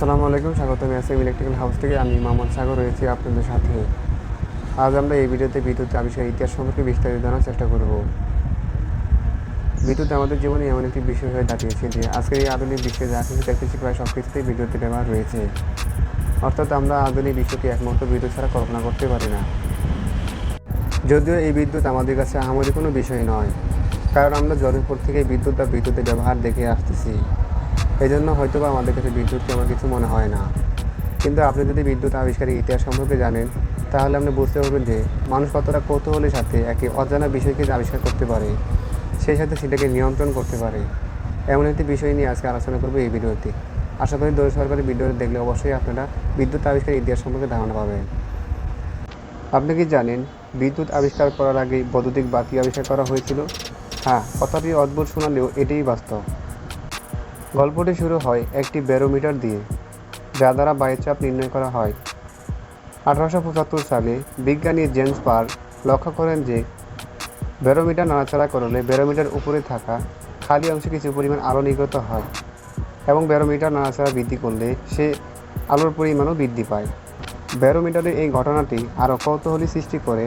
আসসালামু আলাইকুম, স্বাগত আসিম ইলেকট্রিক্যাল হাউস থেকে। আমি মোহাম্মদ সাগর রয়েছি আপনাদের সাথে। আজ আমরা এই ভিডিওতে বিদ্যুৎ আবিষ্কার ইতিহাস সম্পর্কে বিস্তারিত জানার চেষ্টা করব। বিদ্যুৎ আমাদের জীবনে এমন একটি বিষয় হয়ে দাঁড়িয়েছে যে আজকের এই আধুনিক বিশ্বে যা কিছু দেখতেছি প্রায় সব কিছুতেই বিদ্যুতের ব্যবহার রয়েছে। অর্থাৎ আমরা আধুনিক বিশ্বকে একমাত্র বিদ্যুৎ ছাড়া কল্পনা করতে পারি না। যদিও এই বিদ্যুৎ আমাদের কাছে আমাদের কোনো বিষয় নয়, কারণ আমরা জন্মের পর থেকে বিদ্যুৎ বা বিদ্যুতের ব্যবহার দেখে আসতেছি। এই জন্য হয়তো বা আমাদের কাছে বিদ্যুৎকে আমার কিছু মনে হয় না। কিন্তু আপনি যদি বিদ্যুৎ আবিষ্কারের ইতিহাস সম্পর্কে জানেন, তাহলে আপনি বুঝতে পারবেন যে মানুষ কতটা কৌতূহলের সাথে একটি অজানা বিষয়কে আবিষ্কার করতে পারে, সেই সাথে সেটাকে নিয়ন্ত্রণ করতে পারে। এমন একটি বিষয় নিয়ে আজকে আলোচনা করব এই ভিডিওতে। আশা করি দৌড় সরকারের ভিডিওটি দেখলে অবশ্যই আপনারা বিদ্যুৎ আবিষ্কারের ইতিহাস সম্পর্কে ধারণা পাবেন। আপনি কি জানেন বিদ্যুৎ আবিষ্কার করার আগে বৈদ্যুতিক বাতি আবিষ্কার করা হয়েছিল? হ্যাঁ কথাটি অদ্ভুত শোনালেও এটাই বাস্তব। গল্পটি শুরু হয় একটি ব্যারোমিটার দিয়ে, যা দ্বারা বায়ুর চাপ নির্ণয় করা হয়। আঠারোশো পঁচাত্তর সালে বিজ্ঞানী জেমস পার লক্ষ্য করেন যে, ব্যারোমিটার নাড়াচাড়া করলে ব্যারোমিটার উপরে থাকা খালি অংশে কিছু পরিমাণ আলো নির্গত হয় এবং ব্যারোমিটার নাড়াচাড়া বৃদ্ধি করলে সে আলোর পরিমাণও বৃদ্ধি পায়। ব্যারোমিটারের এই ঘটনাটি আরও কৌতূহলী সৃষ্টি করে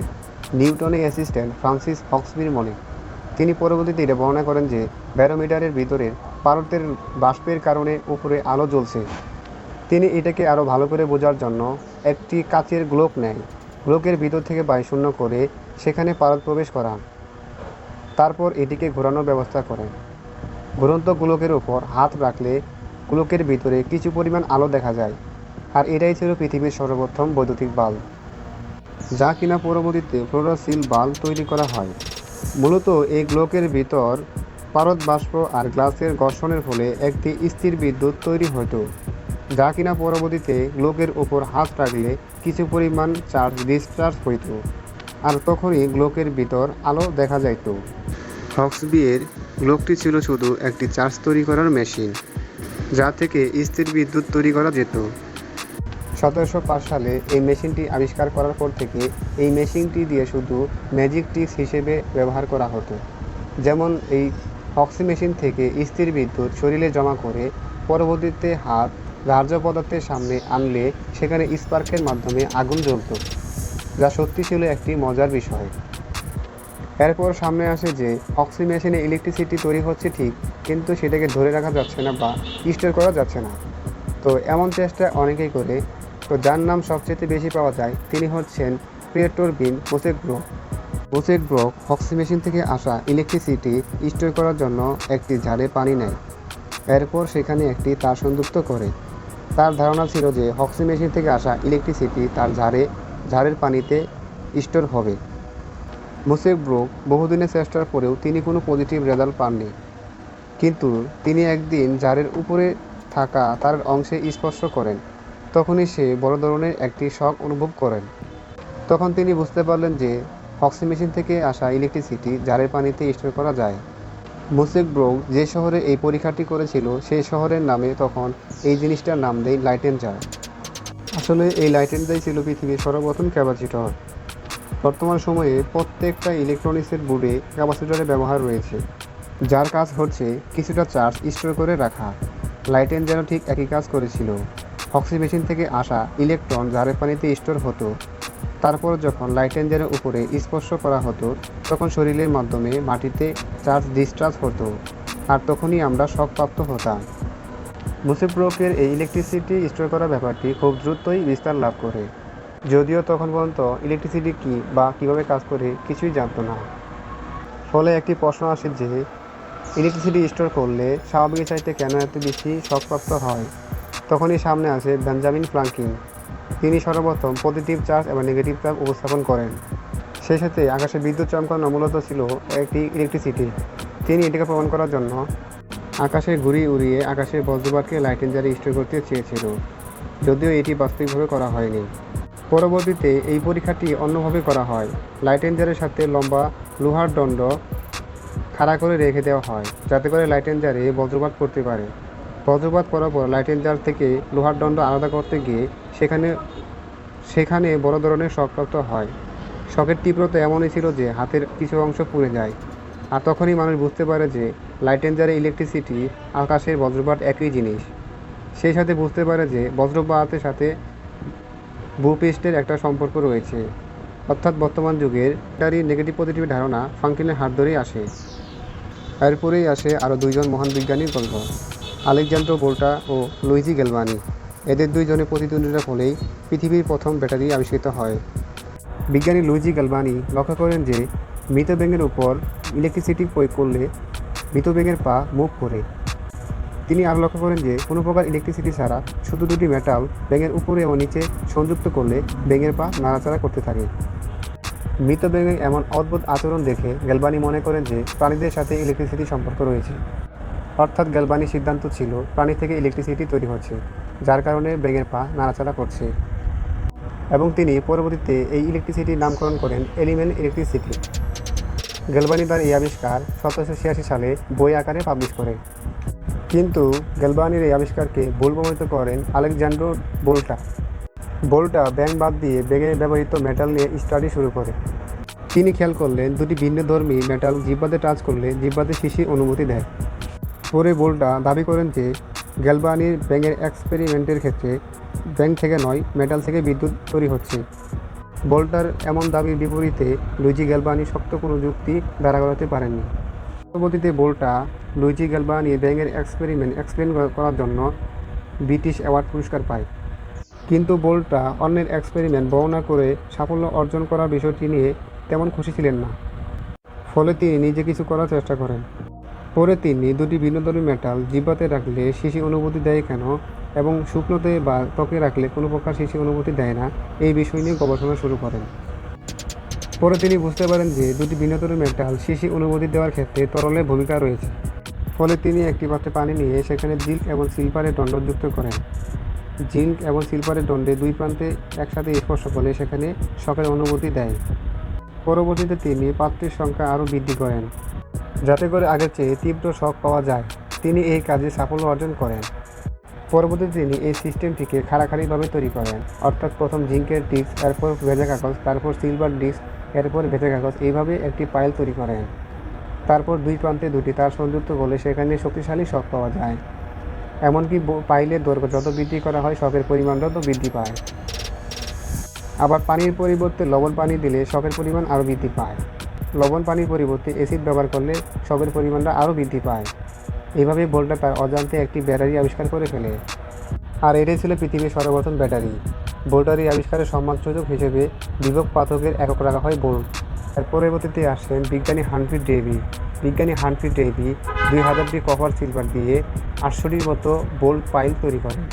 নিউটনের অ্যাসিস্ট্যান্ট ফ্রান্সিস হক্সবির মনে। তিনি পরবর্তীতে এটা বর্ণনা করেন যে, ব্যারোমিটারের ভিতরের পারদের বাষ্পের কারণে উপরে আলো জ্বলছে। তিনি এটাকে আরও ভালো করে বোঝার জন্য একটি কাচের গ্লোক নেয়। গ্লোকের ভিতর থেকে বায়ুশূন্য করে সেখানে পারদ প্রবেশ করান। তারপর এটিকে ঘোরানোর ব্যবস্থা করেন। ঘুরন্ত গোলকের উপর হাত রাখলে গোলকের ভিতরে কিছু পরিমাণ আলো দেখা যায়। আর এটাই ছিল পৃথিবীর সর্বপ্রথম বৈদ্যুতিক বাল্ব। যা কিনা পরবর্তীতে ফ্লোরোসিল বাল্ব তৈরি করা হয়। মূলত এই গ্লোকের ভিতর পারদ বাষ্প আর গ্লাসের ঘর্ষণের ফলে একটি স্থির বিদ্যুৎ তৈরি হতো, যা কিনা পরবর্তীতে গ্লোকের উপর হাত রাখলে কিছু পরিমাণ চার্জ ডিসচার্জ হইত আর তখনই গ্লোকের ভিতর আলো দেখা যাইত। হক্সবিয়ের গ্লোকটি ছিল শুধু একটি চার্জ তৈরি করার মেশিন, যা থেকে স্থির বিদ্যুৎ তৈরি করা যেত। সতেরোশো পাঁচ সালে এই মেশিনটি আবিষ্কার করার পর থেকে এই মেশিনটি দিয়ে শুধু ম্যাজিক ট্রিক্স হিসেবে ব্যবহার করা হতো, যেমন এই হক্সি মেশিন থেকে স্থির বিদ্যুৎ শরীরে জমা করে পরবর্তীতে হাত ধার্য পদার্থের সামনে আনলে সেখানে স্পার্কের মাধ্যমে আগুন জ্বলত, যা সত্যি ছিল একটি মজার বিষয়। এরপর সামনে আসে যে, অক্সি মেশিনে ইলেকট্রিসিটি তৈরি হচ্ছে ঠিক, কিন্তু সেটাকে ধরে রাখা যাচ্ছে না বা স্টোর করা যাচ্ছে না। তো এমন চেষ্টা অনেকেই করে। তো যার নাম সবচেয়ে বেশি পাওয়া যায়, তিনি হচ্ছেন পিয়েটোর বিন মোসেক মোসেক ব্রোক অক্সি মেশিন থেকে আসা ইলেকট্রিসিটি স্টোর করার জন্য একটি ঝাড়ে পানি নেয়। এরপর সেখানে একটি তার সংযুক্ত করে। তার ধারণা ছিল যে হক্সি মেশিন থেকে আসা ইলেকট্রিসিটি তার ঝাড়ে, ঝাড়ের পানিতে স্টোর হবে। মোসেক ব্রোক বহুদিনের চেষ্টার পরেও তিনি কোনো পজিটিভ রেজাল্ট পাননি। কিন্তু তিনি একদিন ঝাড়ের উপরে থাকা তার অংশে স্পর্শ করেন। তখনই সে বড় ধরনের একটি শখ অনুভব করেন। তখন তিনি বুঝতে পারলেন যে হক্সি মেশিন থেকে আসা ইলেকট্রিসিটি জারের পানিতে স্টোর করা যায়। মুসেক ব্রোক যে শহরে এই পরীক্ষাটি করেছিল সেই শহরের নামে তখন এই জিনিসটার নাম দেয় লাইটেন জার আসলে এই লাইটেন জাই ছিল পৃথিবীর সর্বপ্রথম ক্যাপাসিটর। বর্তমান সময়ে প্রত্যেকটা ইলেকট্রনিক্সের বোর্ডে ক্যাপাসিটরের ব্যবহার রয়েছে, যার কাজ হচ্ছে কিছুটা চার্জ স্টোর করে রাখা। লাইটেন যেন ঠিক একই কাজ করেছিল। অক্সি মেশিন থেকে আসা ইলেকট্রন জারের পানিতে স্টোর হতো। তারপর যখন লাইটেঞ্জারের উপরে স্পর্শ করা হতো, তখন শরীরের মাধ্যমে মাটিতে চার্জ ডিসচার্জ হতো, আর তখনই আমরা শকপ্রাপ্ত হতাম। মুসিব্রোকের এই ইলেকট্রিসিটি স্টোর করার ব্যাপারটি খুব দ্রুতই বিস্তার লাভ করে। যদিও তখন পর্যন্ত ইলেকট্রিসিটি কী বা কীভাবে কাজ করে কিছুই জানতো না। ফলে একটি প্রশ্ন আসে যে ইলেকট্রিসিটি স্টোর করলে স্বাভাবিক চাইতে কেন এত বেশি শকপ্রাপ্ত হয়? তখনই সামনে আসে বেঞ্জামিন ফ্রাঙ্কিন। তিনি সর্বপ্রথম পজিটিভ চার্জ এবং নেগেটিভ চার্জ উপস্থাপন করেন। সেই সাথে আকাশে বিদ্যুৎ চমকানো মূলত ছিল একটি ইলেকট্রিসিটি তিনি এটিকে প্রমাণ করার জন্য আকাশে ঘুরি উড়িয়ে আকাশের বজ্রপাতকে লাইটেন জারে স্টোর করতে চেয়েছিল, যদিও এটি বাস্তবিকভাবে করা হয়নি। পরবর্তীতে এই পরীক্ষাটি অন্যভাবে করা হয়। লাইটেঞ্জারের সাথে লম্বা লোহার দণ্ড খাড়া করে রেখে দেওয়া হয়, যাতে করে লাইটেঞ্জারে বজ্রপাত পড়তে পারে। বজ্রপাত পড়ার পর লাইটেঞ্জার থেকে লোহার দণ্ড আলাদা করতে গিয়ে সেখানে সেখানে বড় ধরনের শকপ্রাপ্ত হয়। শকের তীব্রতা এমনই ছিল যে হাতের কিছু অংশ পুড়ে যায়। আর তখনই মানুষ বুঝতে পারে যে লাইটেঞ্জারে ইলেকট্রিসিটি, আকাশের বজ্রপাত একই জিনিস। সেই সাথে বুঝতে পারে যে বজ্রপাতের সাথে ভূপৃষ্ঠের একটা সম্পর্ক রয়েছে। অর্থাৎ বর্তমান যুগের ব্যাটারি নেগেটিভ পজিটিভ ধারণা ফাঙ্কিনের হাত ধরেই আসে। এরপরেই আসে আরও দুইজন মহান বিজ্ঞানীর গল্প। আলেকজান্ড্রো বোল্টা ও লুইজি গেলবানি এদের দুইজনের প্রতিদ্বন্দ্বিতার ফলেই পৃথিবীর প্রথম ব্যাটারি আবিষ্কৃত হয়। বিজ্ঞানী লুইজি গ্যালবানি লক্ষ্য করেন যে, মৃত ব্যাঙের উপর ইলেকট্রিসিটি প্রয়োগ করলে মৃত ব্যাঙের পা মুভ করে। তিনি আরও লক্ষ্য করেন যে, কোনো প্রকার ইলেকট্রিসিটি ছাড়া শুধু দুটি মেটাল ব্যাঙের উপরে ও নিচে সংযুক্ত করলে ব্যাঙের পা নাড়াচাড়া করতে থাকে। মৃত ব্যাঙের এমন অদ্ভুত আচরণ দেখে গেলবানি মনে করেন যে, প্রাণীদের সাথে ইলেকট্রিসিটি সম্পর্ক রয়েছে। অর্থাৎ গ্যালবানির সিদ্ধান্ত ছিল প্রাণী থেকে ইলেকট্রিসিটি তৈরি হচ্ছে, যার কারণে ব্যাঙের পা নাড়াচাড়া করছে। এবং তিনি পরবর্তীতে এই ইলেকট্রিসিটির নামকরণ করেন এলিমেন্ট ইলেকট্রিসিটি গ্যালবানি তার এই আবিষ্কার সতেরোশো ছিয়াশি সালে বই আকারে পাবলিশ করে। কিন্তু গ্যালবানির এই আবিষ্কারকে ভুল প্রমাণিত করেন আলেকজান্ড্রো বোল্টা। বোল্টা ব্যাং বাদ দিয়ে ব্যাঙে ব্যবহৃত মেটাল নিয়ে স্টাডি শুরু করে। তিনি খেয়াল করলেন দুটি ভিন্ন ধর্মী মেটাল জিব্বাতে টাচ করলে জিব্বাতে শিশির অনুমতি দেয়। পরে বোল্টা দাবি করেন যে গ্যালবানির ব্যাঙের এক্সপেরিমেন্টের ক্ষেত্রে ব্যাং থেকে নয়, মেটাল থেকে বিদ্যুৎ তৈরি হচ্ছে। বোল্টার এমন দাবির বিপরীতে লুইজি গ্যালবানি শক্ত কোনো যুক্তি দাঁড়া করাতে পারেননি। পরবর্তীতে বোল্টা লুইজি গ্যালবানি ব্যাঙের এক্সপেরিমেন্ট এক্সপ্লেন করার জন্য ব্রিটিশ অ্যাওয়ার্ড পুরস্কার পায়। কিন্তু বোল্টা অন্যের এক্সপেরিমেন্ট বর্ণনা করে সাফল্য অর্জন করার বিষয়টি নিয়ে তেমন খুশি ছিলেন না। ফলে তিনি নিজে কিছু করার চেষ্টা করেন। পরে তিনি দুটি ভিন্নধর্মী মেটাল জিব্বাতে রাখলে শিশি অনুভূতি দেয় কেন এবং শুকনোতে বা ত্বকে রাখলে কোনো প্রকার শিশি অনুভূতি দেয় না, এই বিষয় নিয়ে গবেষণা শুরু করেন। পরে তিনি বুঝতে পারেন যে দুটি ভিন্নধর্মী মেটাল শিশি অনুভূতি দেওয়ার ক্ষেত্রে তরলের ভূমিকা রয়েছে। ফলে তিনি একটি পাত্রে পানি নিয়ে সেখানে জিঙ্ক এবং সিলভারের দণ্ড যুক্ত করেন। জিঙ্ক এবং সিলভারের দণ্ডে দুই প্রান্তে একসাথে স্পর্শ করলে সেখানে শখের অনুভূতি দেয়। পরবর্তীতে তিনি পাত্রের সংখ্যা আরও বৃদ্ধি করেন। যাতে করে আগের চেয়ে তীব্র শখ পাওয়া যায়, তিনি এই কাজে সাফল্য অর্জন করেন। পরবর্তীতে তিনি এই সিস্টেমটিকে খাড়াখাড়িভাবে তৈরি করেন। অর্থাৎ প্রথম জিঙ্কের ডিস্ক, এরপর ভেজা কাগজ, তারপর সিলভার ডিস্ক, এরপর ভেজা কাগজ, এইভাবে একটি পাইল তৈরি করেন। তারপর দুই প্রান্তে দুটি তার সংযুক্ত করলে সেখানে শক্তিশালী শখ পাওয়া যায়। এমনকি পাইলের দৈর্ঘ্য যত বৃদ্ধি করা হয়, শখের পরিমাণ তত বৃদ্ধি পায়। আবার পানির পরিবর্তে লবণ পানি দিলে শখের পরিমাণ আরও বৃদ্ধি পায়। লবণ পানির পরিবর্তে অ্যাসিড ব্যবহার করলে শকের পরিমাণটা আরও বৃদ্ধি পায়। এভাবে বোল্টা তার অজান্তে একটি ব্যাটারি আবিষ্কার করে ফেলে। আর এটাই ছিল পৃথিবীর সর্বপ্রথম ব্যাটারি বোল্টার এই আবিষ্কারের সম্মানসূচক হিসেবে বিভব পাথকের একক রাখা হয় বোল্ট তার পরবর্তীতে আসেন বিজ্ঞানী হানফ্রি ডেভি। বিজ্ঞানী হানফ্রি ডেভি দুই হাজারটি কপার সিলভার দিয়ে আটশোটির মতো বোল্ট পাইল তৈরি করেন,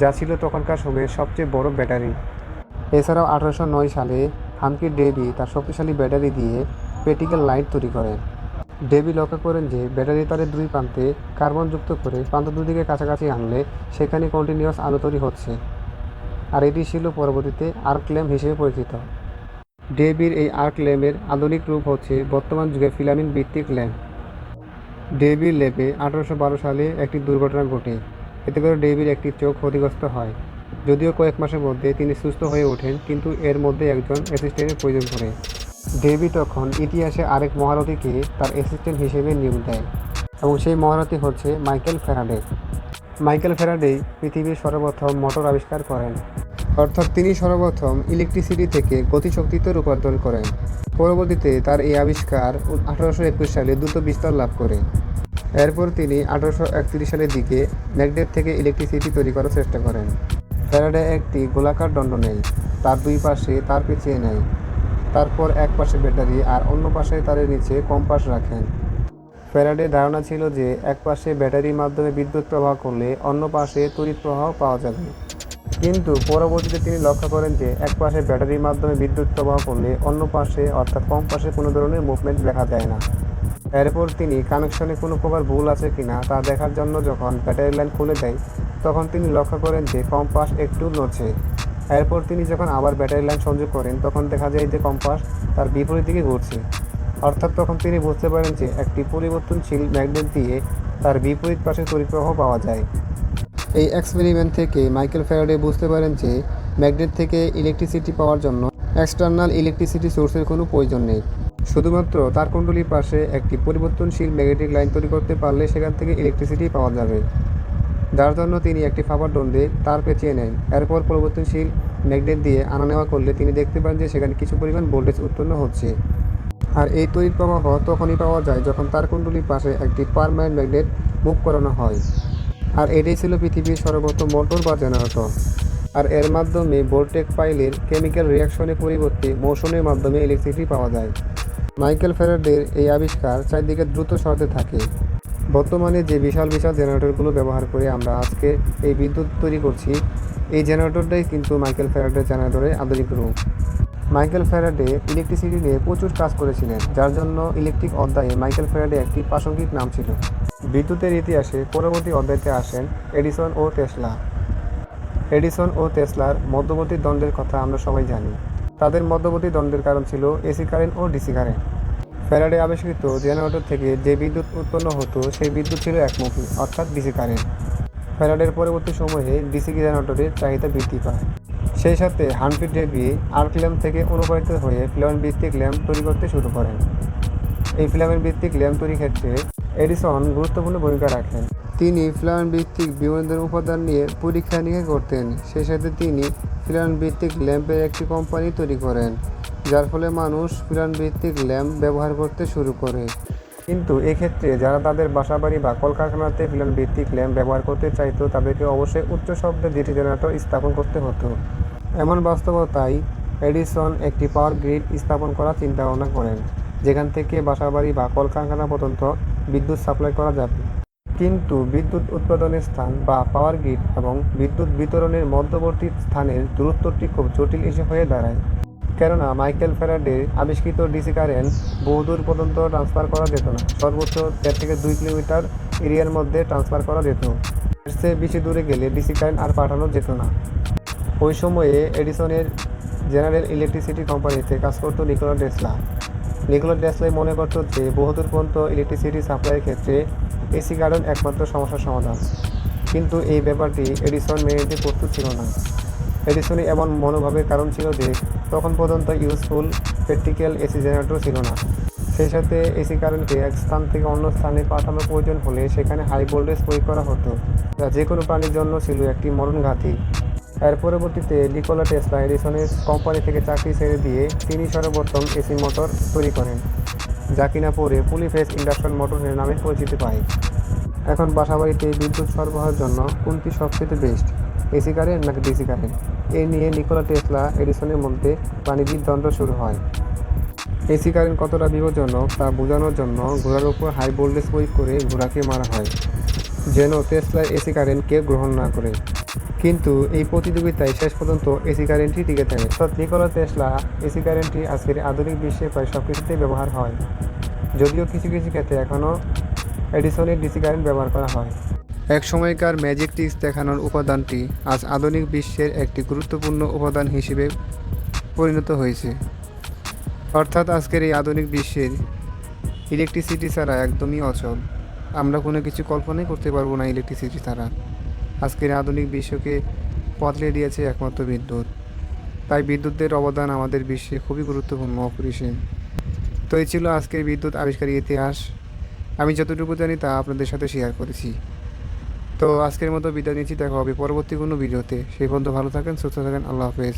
যা ছিল তখনকার সময়ের সবচেয়ে বড় ব্যাটারি এছাড়াও আঠারোশো নয় সালে হামকি ডেভি তার শক্তিশালী ব্যাটারি দিয়ে পেটিক্যাল লাইট তৈরি করেন ডেভি লক্ষ্য করেন যে ব্যাটারি তারের দুই প্রান্তে কার্বন যুক্ত করে প্রান্ত দুদিকে কাছাকাছি আনলে সেখানে কন্টিনিউয়াস আলো তৈরি হচ্ছে। আর এটি ছিল পরবর্তীতে আর্ক ল্যাম্প হিসেবে পরিচিত। ডেভির এই আর্ক ল্যাম্পের আধুনিক রূপ হচ্ছে বর্তমান যুগে ফিলামিন ভিত্তিক ল্যাম্প ডেভির ল্যাবে আঠারোশো বারো সালে একটি দুর্ঘটনা ঘটে। এতে করে ডেভির একটি চোখ ক্ষতিগ্রস্ত হয়। যদিও কয়েক মাসের মধ্যে তিনি সুস্থ হয়ে ওঠেন, কিন্তু এর মধ্যে একজন অ্যাসিস্ট্যান্টের প্রয়োজন পড়ে। ডেভি তখন ইতিহাসে আরেক মহারথীকে তার অ্যাসিস্ট্যান্ট হিসেবে নিয়োগ দেয় এবং সেই মহারথী হচ্ছে মাইকেল ফ্যারাডে। মাইকেল ফ্যারাডে পৃথিবীর সর্বপ্রথম মোটর আবিষ্কার করেন। অর্থাৎ তিনি সর্বপ্রথম ইলেকট্রিসিটি থেকে গতিশক্তিতে রূপান্তর করেন। পরবর্তীতে তার এই আবিষ্কার আঠারোশো একুশ সালে দ্রুত বিস্তার লাভ করে। এরপর তিনি আঠারোশো একত্রিশ সালের দিকে ম্যাগনেট থেকে ইলেকট্রিসিটি তৈরি করার চেষ্টা করেন। ফ্যারাডে একটি গোলাকার দণ্ড নেয় তার দুই পাশে তার পেঁচিয়ে নেয় তারপর এক পাশে ব্যাটারি আর অন্য পাশে তারের নিচে কম্পাস রাখেন। ফ্যারাডে ধারণা ছিল যে এক পাশে ব্যাটারির মাধ্যমে বিদ্যুৎ প্রবাহ করলে অন্য পাশে তড়িৎ প্রবাহ পাওয়া যাবে। কিন্তু পরবর্তীতে তিনি লক্ষ্য করেন যে এক পাশে ব্যাটারির মাধ্যমে বিদ্যুৎ প্রবাহ করলে অন্য পাশে অর্থাৎ কম পাশে কোনো ধরনের মুভমেন্ট দেখা যায় না। এরপর তিনি কানেকশনে কোনো প্রকার ভুল আছে কি না তা দেখার জন্য যখন ব্যাটারি লাইন খুলে দেয়, তখন তিনি লক্ষ্য করেন যে কম্পাস একটু নড়ছে। এরপর তিনি যখন আবার ব্যাটারি লাইন সংযোগ করেন, তখন দেখা যায় যে কম্পাস তার বিপরীত দিকে ঘুরছে। অর্থাৎ তখন তিনি বুঝতে পারেন যে একটি পরিবর্তনশীল ম্যাগনেট দিয়ে তার বিপরীত পাশে তড়িৎপ্রবাহ পাওয়া যায়। এই এক্সপেরিমেন্ট থেকে মাইকেল ফ্যারাডে বুঝতে পারেন যে ম্যাগনেট থেকে ইলেকট্রিসিটি পাওয়ার জন্য এক্সটার্নাল ইলেকট্রিসিটি সোর্সের কোনো প্রয়োজন নেই। শুধুমাত্র তার কুণ্ডলীর পাশে একটি পরিবর্তনশীল ম্যাগনেটিক লাইন তৈরি করতে পারলে সেখান থেকে ইলেকট্রিসিটি পাওয়া যাবে। যার জন্য তিনি একটি ফাবার দণ্ডে তার পেঁচিয়ে নেন। এরপর পরিবর্তনশীল ম্যাগনেট দিয়ে আনা নেওয়া করলে তিনি দেখতে পান যে সেখানে কিছু পরিমাণ ভোল্টেজ উৎপন্ন হচ্ছে। আর এই তড়িৎ প্রবাহ তখনই পাওয়া যায় যখন তার কুণ্ডলীর পাশে একটি পারমানেন্ট ম্যাগনেট মুভ করানো হয়। আর এটাই ছিল পৃথিবীর সর্বপ্রথম মোটর বা জেনারেটর। আর এর মাধ্যমে ভোল্টেক পাইলের কেমিক্যাল রিয়াকশনের পরিবর্তে মোশনের মাধ্যমে ইলেকট্রিসিটি পাওয়া যায়। মাইকেল ফেরাডের এই আবিষ্কার চারদিকে দ্রুত সরতে থাকে। বর্তমানে যে বিশাল বিশাল জেনারেটরগুলো ব্যবহার করে আমরা আজকে এই বিদ্যুৎ তৈরি করছি, এই জেনারেটরটাই কিন্তু মাইকেল ফেরাডের জেনারেটরের আধুনিক রূপ। মাইকেল ফ্যারাডে ইলেকট্রিসিটি নিয়ে প্রচুর কাজ করেছিলেন, যার জন্য ইলেকট্রিক অধ্যায়ে মাইকেল ফ্যারাডে একটি প্রাসঙ্গিক নাম ছিল। বিদ্যুতের ইতিহাসে পরবর্তী অধ্যায়তে আসেন এডিসন ও টেসলা। এডিসন ও টেসলার মধ্যবর্তী দ্বন্দ্বের কথা আমরা সবাই জানি। তাদের মধ্যবর্তী দ্বন্দ্বের কারণ ছিল এসি কারেন্ট ও ডিসি কারেন্ট। ফ্যারাডে আবিষ্কৃত জেনারেটর থেকে যে বিদ্যুৎ উৎপন্ন হতো, সেই বিদ্যুৎ ছিল একমুখী, অর্থাৎ ডিসি কারেন্ট। ফ্যারাডের পরবর্তী সময়ে ডিসি জেনারেটরের চাহিদা বৃদ্ধি পায়। সেই সাথে হানফি ডেভি আর্ক ল্যাম্প থেকে অনুপ্রাণিত হয়ে ফিলামেন্ট ভিত্তিক ল্যাম্প তৈরি করতে শুরু করেন। এই ফিলামেন্ট ভিত্তিক ল্যাম্প তৈরির ক্ষেত্রে এডিসন গুরুত্বপূর্ণ ভূমিকা রাখেন। তিনি ফিলামেন্ট ভিত্তিক বিভিন্ন উপাদান নিয়ে পরীক্ষা নিরীক্ষা করতেন। সেই সাথে তিনি ফিলামেন্ট ভিত্তিক ল্যাম্পের একটি কোম্পানি তৈরি করেন যার ফলে মানুষ ফিলামেন্ট ভিত্তিক ল্যাম্প ব্যবহার করতে শুরু করে। কিন্তু এক্ষেত্রে যারা তাদের বাসাবাড়ি বা কলকারখানাতে ফিলামেন্ট ভিত্তিক ল্যাম্প ব্যবহার করতে চাইতো তাদেরকে অবশ্যই উচ্চ শব্দে ডিটি জেনারেটর স্থাপন করতে হতো। এমন বাস্তবতায় এডিসন একটি পাওয়ার গ্রিড স্থাপন করার চিন্তা ভাবনা করেন যেখান থেকে বাসাবাড়ি বা কলকারখানা পর্যন্ত বিদ্যুৎ সাপ্লাই করা যাবে। কিন্তু বিদ্যুৎ উৎপাদনের স্থান বা পাওয়ার গ্রিড এবং বিদ্যুৎ বিতরণের মধ্যবর্তী স্থানের দূরত্বটি খুব জটিল ইস্যু হয়ে দাঁড়ায়। কেননা মাইকেল ফ্যারাডের আবিষ্কৃত ডিসি কারেন্ট বহুদূর পর্যন্ত ট্রান্সফার করা যেত না। সর্বোচ্চ দেড় থেকে দুই কিলোমিটার এরিয়ার মধ্যে ট্রান্সফার করা যেত। এর চেয়ে বেশি দূরে গেলে ডিসি কারেন্ট আর পাঠানো যেত না। ওই সময়ে এডিসনের জেনারেল ইলেকট্রিসিটি কোম্পানিতে কাজ করত নিকোলা টেসলা। নিকোলা টেসলাই মনে করত যে, বহুদূর পর্যন্ত ইলেকট্রিসিটি সাপ্লাইয়ের ক্ষেত্রে এসি কারেন্ট একমাত্র সমস্যার সমাধান। কিন্তু এই ব্যাপারটি এডিসন মেনে প্রস্তুত ছিল না। এডিসনের এমন মনোভাবের কারণ ছিল যে, তখন পর্যন্ত ইউজফুল প্র্যাকটিক্যাল এসি জেনারেটর ছিল না। সেই সাথে এসি কারেন্টকে এক স্থান থেকে অন্য স্থানে পাঠানোর প্রয়োজন হলে সেখানে হাই ভোল্টেজ প্রয়োগ করা হতো। যা যে কোনো প্রাণীর জন্য ছিল একটি মরণঘাতী। এর পরবর্তীতে নিকোলা টেসলা এডিসনের কোম্পানি থেকে চাকরি ছেড়ে দিয়ে তিনি সর্বপ্রথম এসি মোটর তৈরি করেন, যা কিনা পরে পুলিফেস ইন্ডাকশন মোটরের নামে পরিচিতি পায়। এখন বাসাবাড়িতে বিদ্যুৎ সরবরাহের জন্য কোনটি সবচেয়ে বেস্ট এসি কারেন্ট নাকি ডিসি কারেন্ট এই নিয়ে নিকোলা টেসলা এডিসনের মধ্যে বাণিজ্যিক দ্বন্দ্ব শুরু হয়। এসি কারেন্ট কতটা বিপজ্জনক তা বোঝানোর জন্য ঘোড়ার উপর হাই ভোল্টেজ প্রয়োগ করে ঘোড়াকে মারা হয়, যেন টেসলার এসি কারেন্ট কেউ গ্রহণ না করে। কিন্তু এই প্রতিযোগিতায় শেষ পর্যন্ত এসি কারেন্টই টিকে থাকে। অর্থাৎ নিকোলা টেসলা, এসি কারেন্টটি আজকের আধুনিক বিশ্বে প্রায় সব কিছুতেই ব্যবহার হয়। যদিও কিছু কিছু ক্ষেত্রে এখনও এডিসনের ডিসি কারেন্ট ব্যবহার করা হয়। এক সময়কার ম্যাজিক টিক্স দেখানোর উপাদানটি আজ আধুনিক বিশ্বের একটি গুরুত্বপূর্ণ উপাদান হিসেবে পরিণত হয়েছে। অর্থাৎ আজকের এই আধুনিক বিশ্বের ইলেকট্রিসিটি ছাড়া একদমই অচল। আমরা কোনো কিছু কল্পনাই করতে পারব না ইলেকট্রিসিটি ছাড়া। আজকের আধুনিক বিশ্বকে বদলে দিয়েছে একমাত্র বিদ্যুৎ। তাই বিদ্যুতের অবদান আমাদের বিশ্বে খুবই গুরুত্বপূর্ণ অপরিসীম তো এই ছিল আজকের বিদ্যুৎ আবিষ্কারী ইতিহাস। আমি যতটুকু জানি তা আপনাদের সাথে শেয়ার করেছি। তো আজকের মতো বিদায় নিচ্ছি, দেখা হবে পরবর্তী কোনো ভিডিওতে। সেই পর্যন্ত ভালো থাকেন, সুস্থ থাকেন, আল্লাহ হাফেজ।